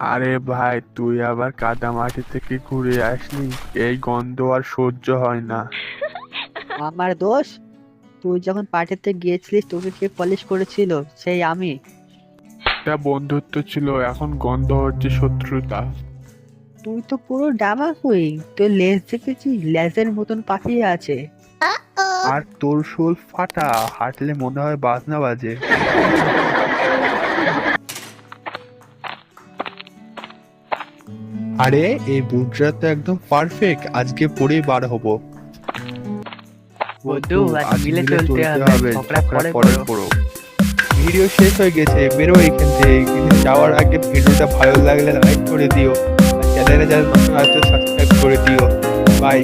আরে ভাই তুই আবার কাদামাটি থেকে ঘুরে আসলি? এই গন্ধ আর সহ্য হয় না। আমার দোষ? তুই যখন পার্টিতে গিয়েছিলিস তোকে কে পলিশ করেছিল? সেই আমি। এটা বন্ধুত্ব ছিল এখন গন্ধ হচ্ছে শত্রুতা। তুই তো পুরো ডামা হই। তোর লেজ দেখেছিস? লেজের মতন পাঠিয়ে আছে। আর তোর শোল ফাটা হাঁটলে মনে হয় বাজনা বাজে। আরে এই বুটটা তো একদম পারফেক্ট আজকে পরে বার হব। বন্ধু, আজ মিলে চলতে হবে। পরে। করো। ভিডিও শেষ হয়ে গেছে বেরো এখান থেকে। যাওয়ার আগে ভিডিওটা ভালো লাগলে লাইক করে দিও। চ্যানেলে যারা নতুন আছে সাবস্ক্রাইব করে দিও। বাই